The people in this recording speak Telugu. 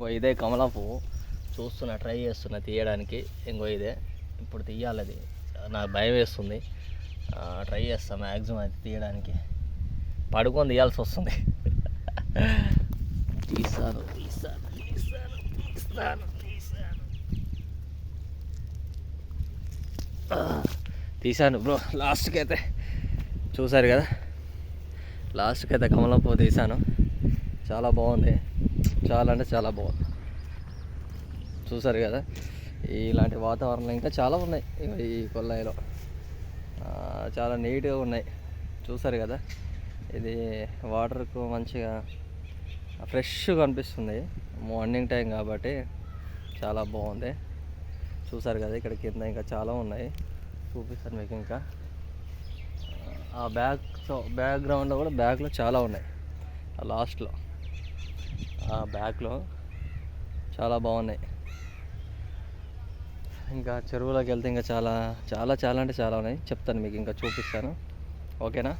ఇంకో ఇదే కమలా పువ్వు చూస్తున్నా ట్రై చేస్తున్నా తీయడానికి. ఇంకో ఇదే. ఇప్పుడు తీయాలి అది. నాకు భయం వేస్తుంది. ట్రై చేస్తాను మ్యాక్సిమం అది తీయడానికి. పడుకొని తీయాల్సి వస్తుంది. తీస్తాను తీస్తాను తీస్తాను తీస్తాను తీస్తాను. తీశాను బ్రో. లాస్ట్కి అయితే చూసారు కదా? లాస్ట్కి అయితే కమలం పువ్వు తీశాను. చాలా బాగుంది. చాలా అంటే చాలా బాగుంది. చూసారు కదా? ఇలాంటి వాతావరణం ఇంకా చాలా ఉన్నాయి ఈ కొల్లాయిలో. చాలా నీట్గా ఉన్నాయి. చూసారు కదా? ఇది వాటర్కు మంచిగా ఫ్రెష్గా అనిపిస్తుంది మార్నింగ్ టైం కాబట్టి చాలా బాగుంది. చూసారు కదా? ఇక్కడ కింద ఇంకా చాలా ఉన్నాయి. చూపిస్తాను మీకు ఇంకా. ఆ బ్యాక్ బ్యాక్గ్రౌండ్లో కూడా బ్యాక్లో చాలా ఉన్నాయి. లాస్ట్లో. ఆ బ్యాక్లో చాలా బాగున్నాయి. ఇంకా చెరువులోకి వెళ్తే ఇంకా చాలా చాలా చాలా అంటే చాలా ఉన్నాయి. చెప్తాను మీకు ఇంకా చూపిస్తాను. ఓకేనా?